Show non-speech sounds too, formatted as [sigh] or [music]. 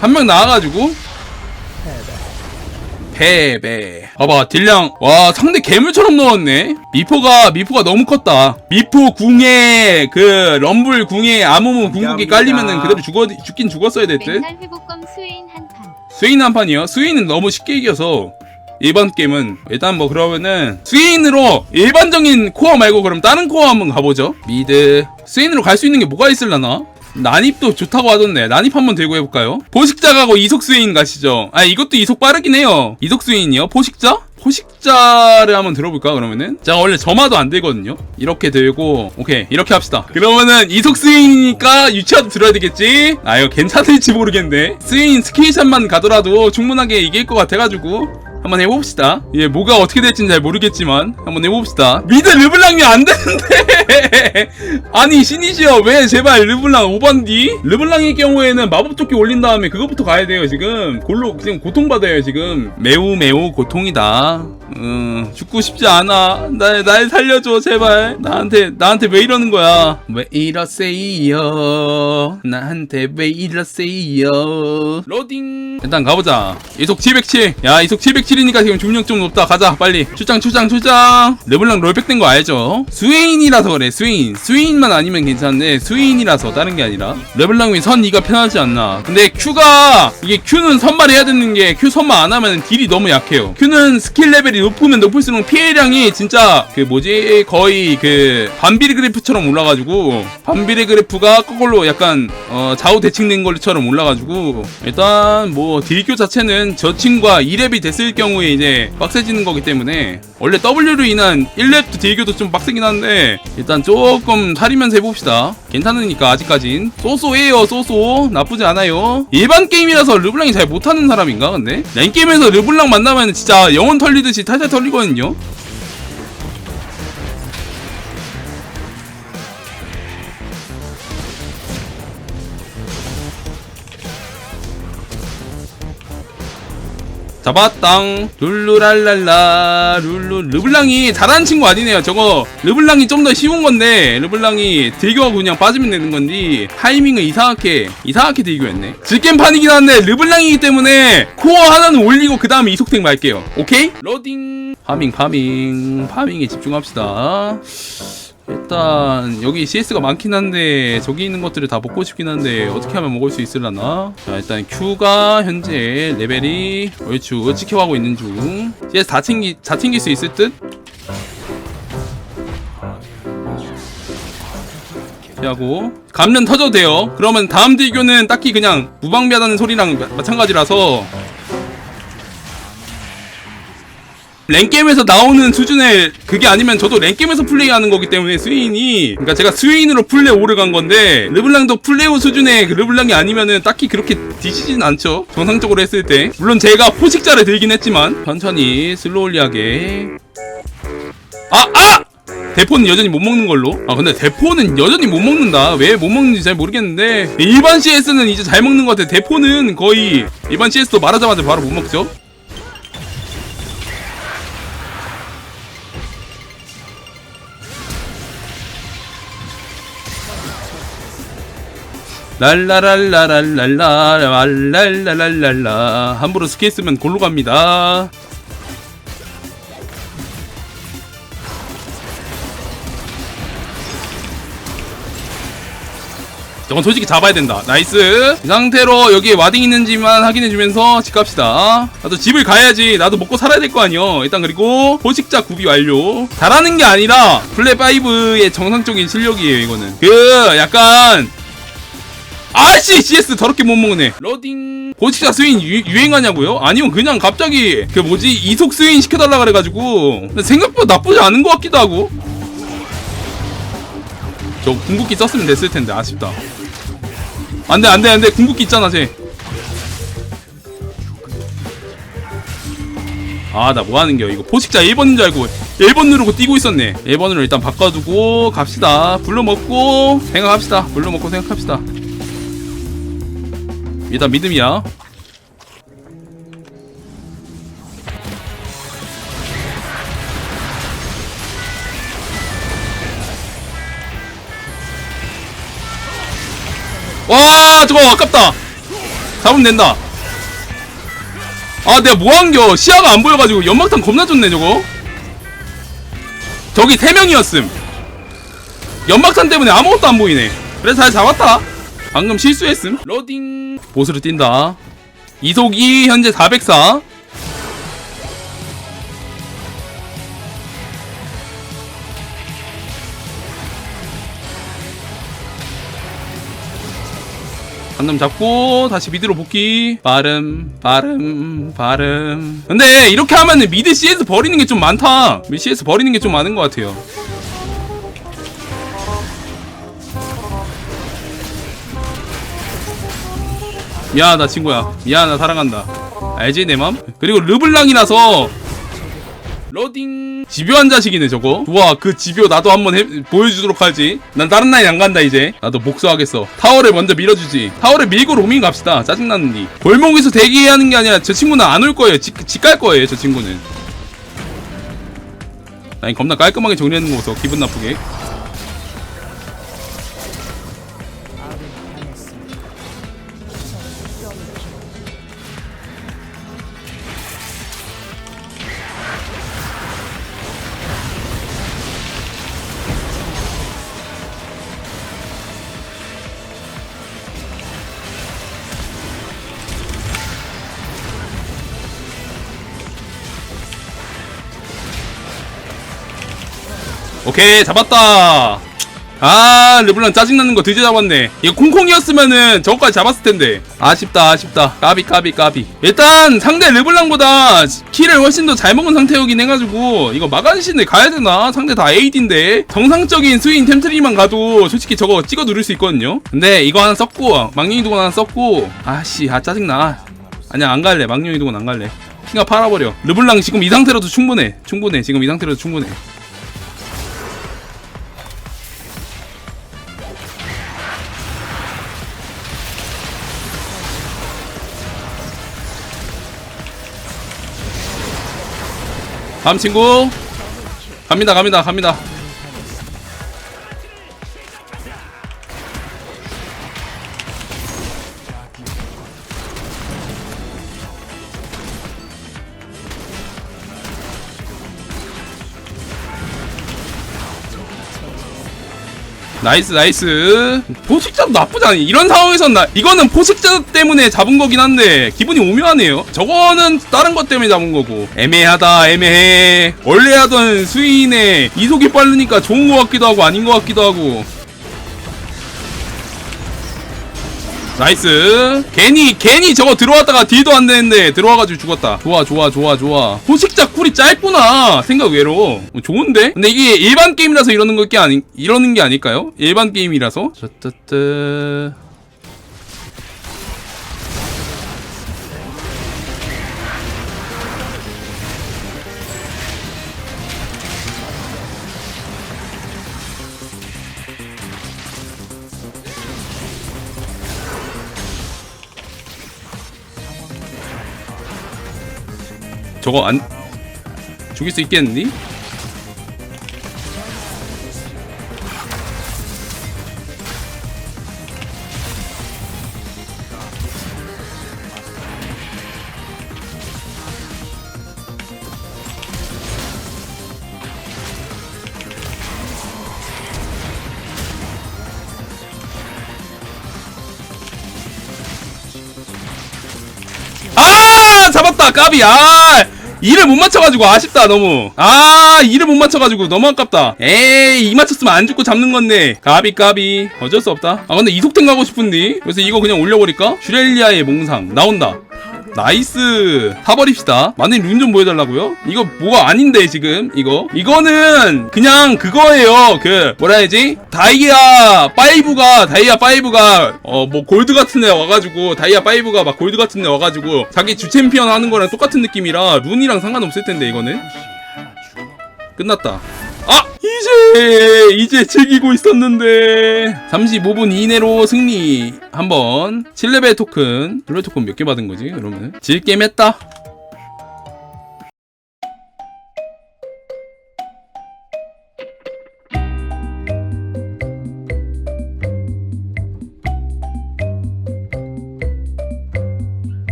한 명 나와가지고. 패배. 봐봐 딜량. 와 상대 괴물처럼 넣었네. 미포가 미포가 너무 컸다. 미포 궁에 그 럼블 궁에 아무무 궁극기 깔리면은 그대로 죽어 죽긴 죽었어야 됐듯 맨날 회복검 스웨인 한판. 스웨인 한 판이요? 스웨인은 너무 쉽게 이겨서 이번 게임은 일단 뭐 그러면은 스웨인으로 일반적인 코어 말고 그럼 다른 코어 한번 가보죠. 미드. 스웨인으로 갈 수 있는 게 뭐가 있을라나 난입도 좋다고 하던데 난입 한번 들고 해볼까요? 포식자 가고 이속 스웨인 가시죠 아 이것도 이속 빠르긴 해요 이속 스웨인이요? 포식자? 포식자를 한번 들어볼까 그러면은 제가 원래 점화도 안 되거든요 이렇게 들고 오케이 이렇게 합시다 그러면은 이속 스웨인이니까 유치아도 들어야 되겠지 아 이거 괜찮을지 모르겠네 스웨인 스킬샷만 가더라도 충분하게 이길 것 같아가지고 한번 해봅시다. 예, 뭐가 어떻게 될지는 잘 모르겠지만 한번 해봅시다. 미드 르블랑이 안 되는데 [laughs] [laughs] 아니 신이시여 왜 제발 르블랑 5번디? 르블랑의 경우에는 마법 조끼 올린 다음에 그것부터 가야 돼요 지금 골로 지금 고통받아요 지금 매우 매우 고통이다. 음 죽고 싶지 않아. 날, 날 살려줘 제발. 나한테 나한테 왜 이러는 거야? 왜 이러세요? 나한테 왜 이러세요? 로딩. 일단 가보자. 이속 707. 야 이속 707이니까 지금 중력 좀 높다. 가자 빨리. 출장 출장 출장. 르블랑 롤백 된 거 알죠? 스웨인이라서 그래 스웨인. 스웨인만 아니면 괜찮은데 스웨인이라서 다른 게 아니라. 르블랑이 선 이가 편하지 않나. 근데 Q가 이게 Q는 선발해야 되는 게 Q 선발 안 하면 딜이 너무 약해요. Q는 스킬 레벨이 높으면 높을수록 피해량이 진짜 그 뭐지 거의 그 반비리 그래프처럼 올라가지고 반비리 그래프가 거꾸로 약간 어 좌우 대칭된 걸처럼 올라가지고 일단 뭐 딜교 자체는 저 친구가 2렙이 됐을 경우에 이제 빡세지는 거기 때문에 원래 W로 인한 1렙 딜교도 좀 빡세긴 한데 일단 조금 사리면서 해봅시다. 괜찮으니까 아직까진. 쏘쏘해요 쏘쏘. 나쁘지 않아요. 일반 게임이라서 르블랑이 잘 못하는 사람인가 근데? 랭게임에서 르블랑 만나면 진짜 영혼 털리듯이 탈탈 털리거든요 잡았당. 룰루랄랄라. 룰루 르블랑이 잘하는 친구 아니네요 저거. 르블랑이 좀 더 쉬운 건데 르블랑이 딜교하고 그냥 빠지면 되는 건데 타이밍을 이상하게 이상하게 딜교했네. 질겜판이긴 한데 르블랑이기 때문에 코어 하나는 올리고 그 다음에 이속택 말게요. 오케이? 로딩. 파밍 파밍. 파밍에 집중합시다 일단 여기 CS가 많긴 한데 저기 있는 것들을 다 먹고 싶긴 한데 어떻게 하면 먹을 수 있을라나? 자 일단 Q가 현재 레벨이 얼추 지켜가고 있는 중. CS 다 챙기 다 챙길 수 있을 듯? 하고 감면 터져도 돼요. 그러면 다음 딜교는 딱히 그냥 무방비하다는 소리랑 마- 마찬가지라서 랭게임에서 나오는 수준의 그게 아니면 저도 랭게임에서 플레이하는 거기 때문에 스웨인이 그러니까 제가 스웨인으로 플레이 오를 간 건데 르블랑도 플레이오 수준의 그 르블랑이 아니면은 딱히 그렇게 뒤지진 않죠. 정상적으로 했을 때. 물론 제가 포식자를 들긴 했지만 천천히 슬로울리하게. 아! 아! 대포는 여전히 못 먹는 걸로. 아 근데 대포는 여전히 못 먹는다. 왜 못 먹는지 잘 모르겠는데. 일반 CS는 이제 잘 먹는 것 같아. 대포는 거의 일반 CS도 말하자마자 바로 못 먹죠 랄라랄라랄랄라 랄랄랄랄라. 함부로 스킬 쓰면 골로 갑니다. 저건 솔직히 잡아야 된다. 나이스. 이 상태로 여기 와딩 있는지만 확인해주면서 집 갑시다. 나도 집을 가야지. 나도 먹고 살아야 될 거 아니여 일단 그리고 포식자 구비 완료. 잘하는 게 아니라 플레5의 정상적인 실력이에요 이거는. 그 약간 아씨 CS 더럽게 못 먹네. 로딩. 고치자 스윈 유, 유행하냐고요? 아니면 그냥 갑자기 그 뭐지? 이속 스윈 시켜달라 그래가지고. 생각보다 나쁘지 않은 것 같기도 하고. 저 궁극기 썼으면 됐을 텐데 아쉽다. 안돼 안돼 안돼. 궁극기 있잖아 쟤. 아 나 뭐 하는 겨 이거 포식자 1번인 줄 알고 1번 누르고 뛰고 있었네. 1번으로 일단 바꿔두고 갑시다. 불러 먹고 생각합시다. 불러 먹고 생각합시다 일단 믿음이야. 와 저거 아깝다. 잡으면 된다. 아 내가 뭐한겨? 시야가 안 보여가지고 연막탄 겁나 좋네 저거. 저기 세 명이었음. 연막탄 때문에 아무것도 안 보이네. 그래서 잘 잡았다 방금 실수했음. 로딩. 보스로 뛴다. 이속이 현재 404 한놈 잡고 다시 미드로 복귀. 빠름 빠름 빠름. 근데 이렇게 하면은 미드 CS 버리는 게 좀 많다. 미드 CS 버리는 게 좀 많은 것 같아요 미안하다 친구야. 미안하다 사랑한다. 알지 내 맘? 그리고 르블랑이라서 로딩. 집요한 자식이네 저거. 좋아 그 집요 나도 한번 해, 보여주도록 하지. 난 다른 라인 안 간다 이제. 나도 복수하겠어. 타워를 먼저 밀어주지. 타워를 밀고 로밍 갑시다 짜증나는 니 골목에서 대기하는 게 아니라 저 친구는 안 올 거예요. 집 갈 거예요 저 친구는. 아니 겁나 깔끔하게 정리하는 거 보소. 기분 나쁘게 오케이 잡았다. 아 르블랑 짜증나는 거 드디어 잡았네. 이거 콩콩이었으면은 저거까지 잡았을 텐데. 아쉽다 아쉽다. 까비 까비 까비. 일단 상대 르블랑보다 키를 훨씬 더 잘 먹은 상태이긴 해가지고 이거 마간신을 가야 되나? 상대 다 AD인데. 정상적인 스윙 템트리만 가도 솔직히 저거 찍어 누를 수 있거든요. 근데 이거 하나 썼고 망령이 두건 하나 썼고. 아씨 아 짜증나. 아니야 안 갈래. 망령이 두건 안 갈래. 킹가 팔아버려. 르블랑 지금 이 상태로도 충분해. 충분해. 지금 이 상태로도 충분해 다음 친구. 갑니다 갑니다 갑니다 나이스 나이스. 포식자도 나쁘지 않아. 이런 상황에선 나 이거는 포식자 때문에 잡은 거긴 한데 기분이 오묘하네요. 저거는 다른 것 때문에 잡은 거고. 애매하다 애매해. 원래 하던 스윙에 이속이 빠르니까 좋은 것 같기도 하고 아닌 것 같기도 하고 나이스. 괜히 괜히 저거 들어왔다가 딜도 안 되는데 들어와가지고 죽었다. 좋아 좋아 좋아 좋아. 포식자 쿨이 짧구나. 생각 외로. 어, 좋은데? 근데 이게 일반 게임이라서 이러는 게 아니 이러는 게 아닐까요? 일반 게임이라서? 쩌뜨뜨 저거 안 죽일 수 있겠니? 아! 잡았다 까비. 아 이를 못 맞춰가지고 아쉽다 너무. 아 이를 못 맞춰가지고 너무 아깝다. 에이 이 맞췄으면 안 죽고 잡는 건데. 까비 까비. 어쩔 수 없다. 아 근데 이속템 가고 싶은데? 그래서 이거 그냥 올려버릴까? 슈렐리아의 몽상. 나온다 나이스. 타버립시다. 마님 룬 좀 보여달라고요? 이거 뭐가 아닌데 지금? 이거? 이거는 그냥 그거예요. 그 뭐라 해야지? 다이아 5가 다이아 5가 어 뭐 골드 같은 데 와가지고 다이아 5가 막 골드 같은 데 와가지고 자기 주 챔피언 하는 거랑 똑같은 느낌이라 룬이랑 상관없을 텐데 이거는. 끝났다 아 이제 이제 즐기고 있었는데. 35분 이내로 승리. 한번 7레벨 토큰 블루 토큰 몇 개 받은 거지 그러면 질 게임 했다